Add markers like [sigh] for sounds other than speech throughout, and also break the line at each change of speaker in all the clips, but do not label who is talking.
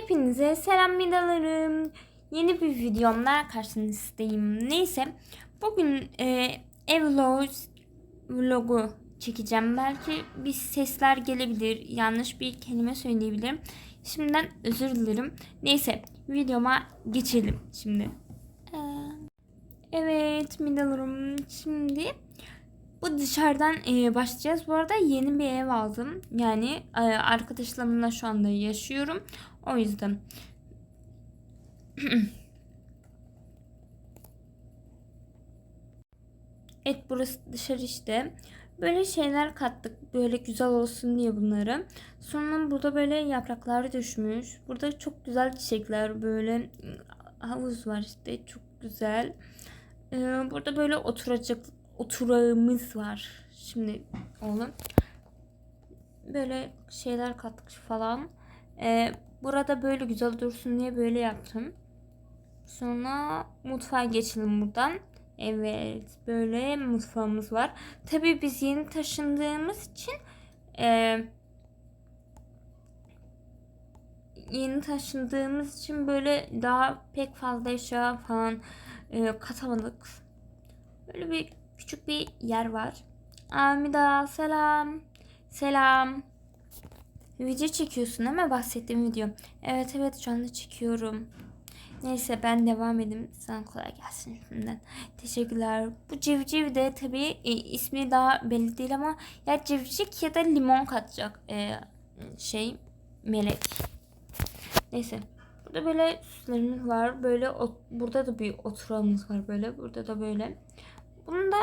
Hepinize selam midalarım. Yeni bir videomla karşınızdayım. Neyse bugün e, ev vlog, vlogu çekeceğim. Belki bir sesler gelebilir. Yanlış bir kelime söyleyebilirim. Şimdiden özür dilerim. Neyse videoma geçelim şimdi. Ee, evet midalarım şimdi bu dışarıdan e, başlayacağız. Bu arada yeni bir ev aldım. Yani e, arkadaşlarımla şu anda yaşıyorum. O yüzden. [clears throat] evet burası dışarı işte. Böyle şeyler kattık. Böyle güzel olsun diye bunları. Sonra burada böyle yapraklar düşmüş. Burada çok güzel çiçekler böyle havuz var işte çok güzel. Ee, burada böyle oturacak oturağımız var. Şimdi oğlum. Böyle şeyler kattık falan. Ee, burada böyle güzel dursun diye böyle yaptım. Sonra mutfağa geçelim buradan. Evet böyle mutfağımız var. Tabii biz yeni taşındığımız için e, yeni taşındığımız için böyle daha pek fazla eşya falan e, katamadık. Böyle bir küçük bir yer var. Amida selam. Selam. Video çekiyorsun mi? Bahsettiğim video. Evet evet şu anda çekiyorum. Neyse ben devam edeyim. Sana kolay gelsin şimdiden. Teşekkürler. Bu civciv de tabii e, ismi daha belli değil ama ya civcik ya da limon katacak e, şey melek. Neyse. Burada böyle süslerimiz var. Böyle ot, burada da bir oturağımız var böyle. Burada da böyle. Bunu da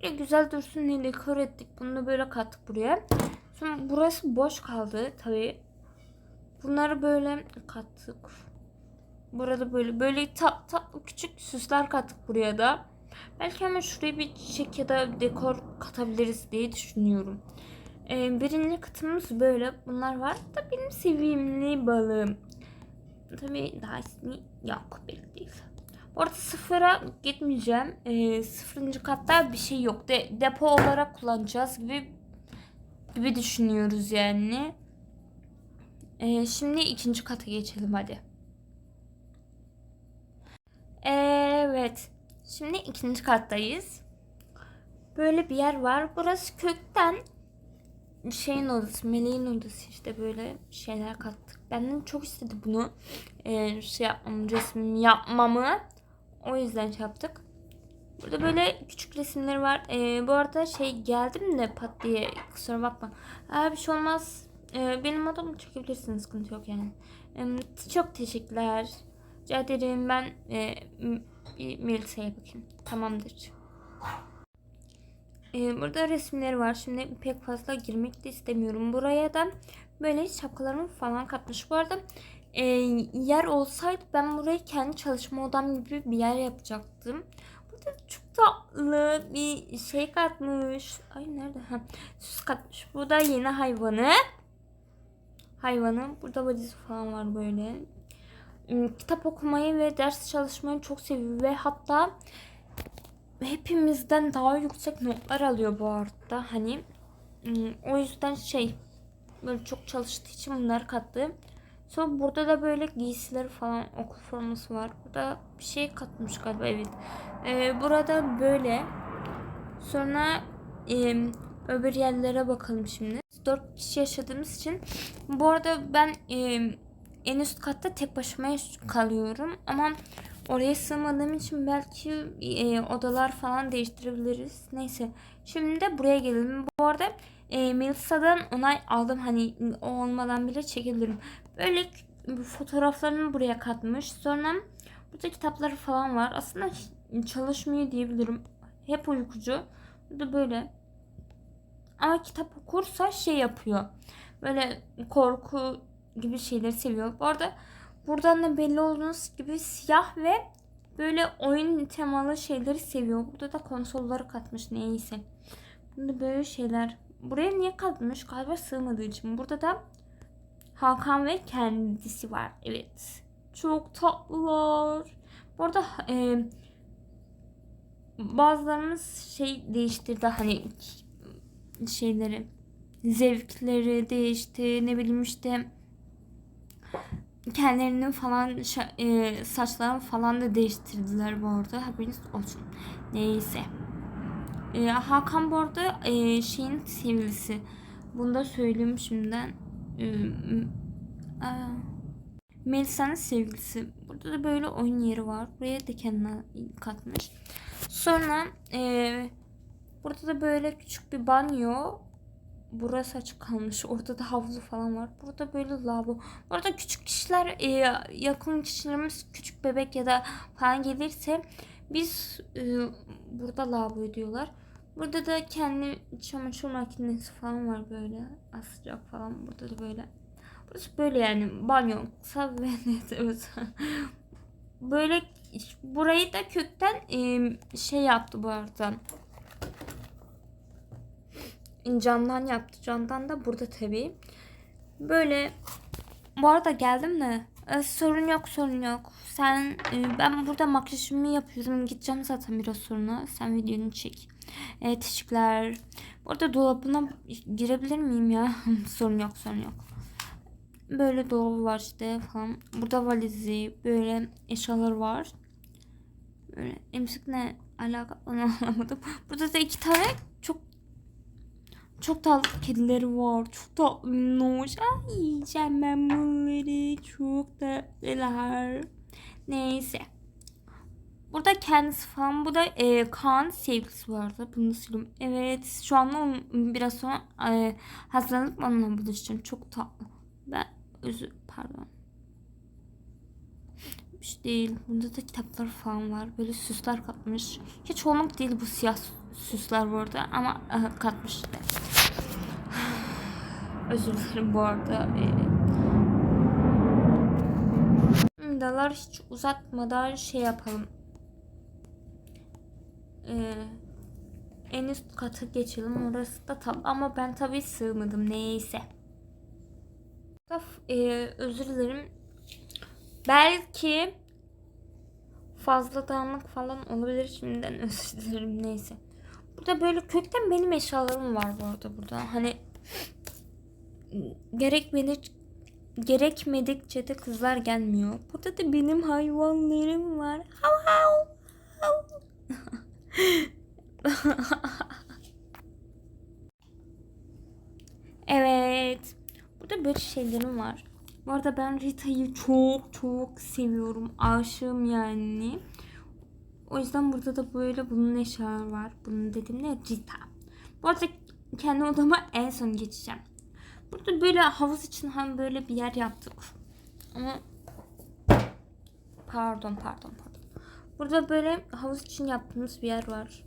e, güzel dursun diye dekor ettik. Bunu da böyle kattık buraya. Sonra burası boş kaldı tabii. Bunları böyle kattık. Burada böyle böyle tat, tatlı küçük süsler kattık buraya da. Belki ama şuraya bir çiçek ya da dekor katabiliriz diye düşünüyorum. Ee, birinci katımız böyle. Bunlar var da benim sevimli balığım. Tabii daha ismi yok belli değil. Bu arada sıfıra gitmeyeceğim. E, sıfırıncı katta bir şey yok. De, depo olarak kullanacağız gibi gibi düşünüyoruz yani. E, şimdi ikinci kata geçelim hadi. Evet. Şimdi ikinci kattayız. Böyle bir yer var. Burası kökten şeyin odası, meleğin odası işte böyle şeyler kattık. Benden çok istedi bunu. Ee, şey yapmamı, resim yapmamı. O yüzden şey yaptık. Burada böyle küçük resimler var. Ee, bu arada şey geldim de pat diye kusura bakma. Aa, bir şey olmaz. Ee, benim adamı çekebilirsiniz sıkıntı yok yani. Ee, çok teşekkürler. Rica ederim ben e, bir Melisa'ya bakayım. Tamamdır. Ee, burada resimleri var. Şimdi pek fazla girmek de istemiyorum. Buraya da böyle şapkalarımı falan katmış. Bu arada e, yer olsaydı ben burayı kendi çalışma odam gibi bir yer yapacaktım. Burada çok tatlı bir şey katmış. Ay nerede? Ha, süs katmış. Bu da yeni hayvanı. Hayvanı. Burada valizi falan var böyle. Hmm, Kitap okumayı ve ders çalışmayı çok seviyor ve hatta hepimizden daha yüksek notlar alıyor bu arada. Hani hmm, o yüzden şey böyle çok çalıştığı için bunları kattı. Sonra burada da böyle giysileri falan okul forması var. Burada bir şey katmış galiba evet. Ee, burada böyle. Sonra e, öbür yerlere bakalım şimdi. 4 kişi yaşadığımız için. Bu arada ben e, en üst katta tek başıma kalıyorum. Ama oraya sığmadığım için belki e, odalar falan değiştirebiliriz. Neyse. Şimdi de buraya gelelim. Bu arada e, Melisa'dan onay aldım. Hani o olmadan bile çekebilirim. Böyle fotoğraflarını buraya katmış. Sonra burada kitapları falan var. Aslında çalışmıyor diyebilirim. Hep uykucu. Burada böyle. Ama kitap okursa şey yapıyor. Böyle korku gibi şeyleri seviyor. Bu arada buradan da belli olduğunuz gibi siyah ve böyle oyun temalı şeyleri seviyor. Burada da konsolları katmış neyse. Burada böyle şeyler. Buraya niye katmış? Galiba sığmadığı için. Burada da Hakan ve kendisi var. Evet. Çok tatlılar. Bu arada e, bazılarımız şey değiştirdi hani şeyleri zevkleri değişti ne bileyim işte kendilerinin falan e, saçlarını falan da değiştirdiler bu arada. Haberiniz olsun. Neyse. E, Hakan bu arada e, şeyin sevgilisi. Bunu da söyleyeyim şimdiden. Melisa'nın sevgilisi. Burada da böyle oyun yeri var. Buraya da kendine katmış. Sonra e, burada da böyle küçük bir banyo. Burası açık kalmış. [laughs] Orada da havlu falan var. Burada böyle lavabo. Burada küçük kişiler, e, yakın kişilerimiz küçük bebek ya da falan gelirse biz e, burada lavabo diyorlar. Burada da kendi çamaşır makinesi falan var böyle. Az sıcak falan. Burada da böyle. Burası böyle yani banyo kısa ve [laughs] net özel. Böyle burayı da kökten e, şey yaptı bu arada. Camdan yaptı. Camdan da burada tabii. Böyle bu arada geldim de e, sorun yok sorun yok. Sen e, ben burada makyajımı yapıyorum. Gideceğim zaten biraz sonra. Sen videonu çek. E, teşekkürler. Bu arada dolabına girebilir miyim ya? [laughs] sorun yok sorun yok. Böyle dolabı var işte falan. Burada valizi, böyle eşyalar var. Böyle emzik ne alaka onu [laughs] anlamadım. Burada da iki tane çok çok tatlı kedileri var. Çok tatlı minnoş. Ay yiyeceğim ben bunları. Çok tatlılar. Neyse. Burada kendisi falan. Bu da e, Kaan sevgilisi vardı. Bunu sileyim. Evet. Şu anda biraz sonra e, hazırlanıp onunla buluşacağım. Çok tatlı. Ben özür pardon. Şey değil. Bunda da kitaplar falan var. Böyle süsler katmış. Hiç çoğunluk değil bu siyah süsler bu arada ama e, katmış. [sighs] Özür dilerim bu arada. Ee, Vidalar hiç uzatmadan şey yapalım. Ee, en üst kata geçelim. Orası da tam ama ben tabii sığmadım. Neyse. Ee, özür dilerim. Belki fazla dağınık falan olabilir. Şimdiden [laughs] özür dilerim. Neyse. Burada böyle kökten benim eşyalarım var bu arada burada. Hani gerekmedik gerekmedikçe de kızlar gelmiyor. Burada da benim hayvanlarım var. Hav hav. hav. [laughs] evet. Burada böyle şeylerim var. Bu arada ben Rita'yı çok çok seviyorum. Aşığım yani. O yüzden burada da böyle bunun eşyaları var. Bunun dediğim ne? Rita. Bu arada kendi odama en son geçeceğim. Burada böyle havuz için hem böyle bir yer yaptık. Ama pardon pardon pardon. Burada böyle havuz için yaptığımız bir yer var.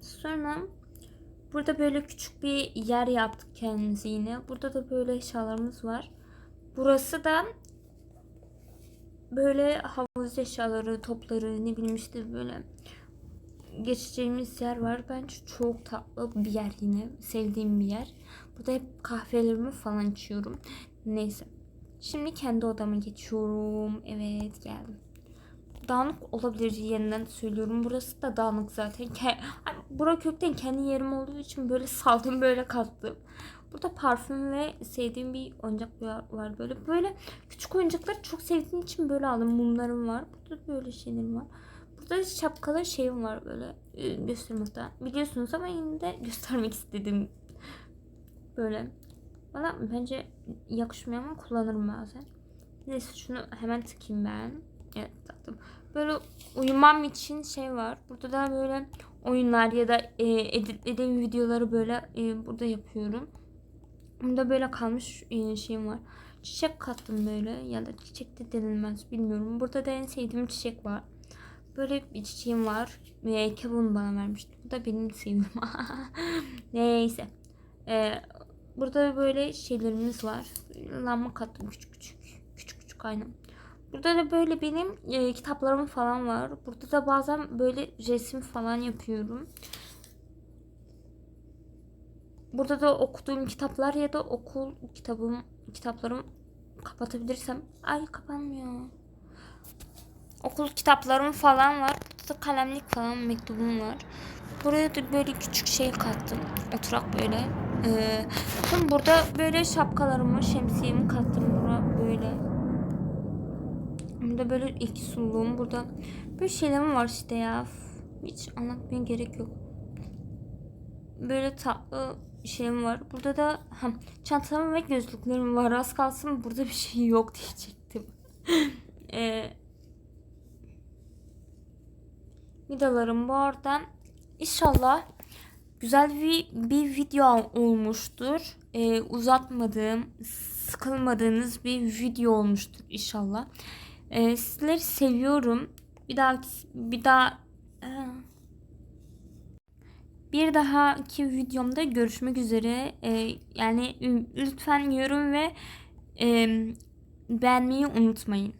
Sonra burada böyle küçük bir yer yaptık kendimize yine. Burada da böyle eşyalarımız var. Burası da böyle havuz eşyaları, topları ne bileyim işte böyle geçeceğimiz yer var. Bence çok tatlı bir yer yine. Sevdiğim bir yer. Burada hep kahvelerimi falan içiyorum. Neyse. Şimdi kendi odama geçiyorum. Evet geldim. Dağınık olabilir yeniden söylüyorum. Burası da dağınık zaten. Ay, Bura kökten kendi yerim olduğu için böyle saldım böyle kattım. Burada parfüm ve sevdiğim bir oyuncak var böyle. Böyle küçük oyuncakları çok sevdiğim için böyle aldım. Mumlarım var. Burada böyle şeylerim var. Burada şapkalı şeyim var böyle e, göstermekten. Biliyorsunuz ama yine de [laughs] göstermek istedim. Böyle. Bana bence yakışmıyor ama kullanırım bazen. Neyse şunu hemen tıkayım ben. Evet taktım. Böyle uyumam için şey var. Burada da böyle oyunlar ya da e, editlediğim videoları böyle e, burada yapıyorum. Burada böyle kalmış e, şeyim var. Çiçek kattım böyle ya da çiçek de denilmez bilmiyorum. Burada da en sevdiğim çiçek var. Böyle bir çiçeğim var. Ve Kevin bana vermişti. Bu da benim sevdiğim. [laughs] Neyse. Ee, burada böyle şeylerimiz var. Lamba kattım küçük küçük. Küçük küçük aynen. Burada da böyle benim e, kitaplarım falan var. Burada da bazen böyle resim falan yapıyorum. Burada da okuduğum kitaplar ya da okul kitabım kitaplarım kapatabilirsem ay kapanmıyor. Okul kitaplarım falan var. Burada da kalemlik falan mektubum var. Buraya da böyle küçük şey kattım. Oturak böyle. Ee. Burada böyle şapkalarımı, şemsiyemi kattım buraya. Burada böyle iki sunduğum. Burada böyle şeylerim var işte ya. Hiç anlatmaya gerek yok. Böyle tatlı şeyim var. Burada da ha, çantam ve gözlüklerim var. Az kalsın burada bir şey yok [laughs] diyecektim. Eee [laughs] vidalarım bu arada. İnşallah güzel bir, bir video olmuştur. Ee, uzatmadığım, sıkılmadığınız bir video olmuştur inşallah. Ee, sizleri seviyorum. Bir daha bir daha Aa. bir dahaki videomda görüşmek üzere. Ee, yani lütfen yorum ve e, beğenmeyi unutmayın.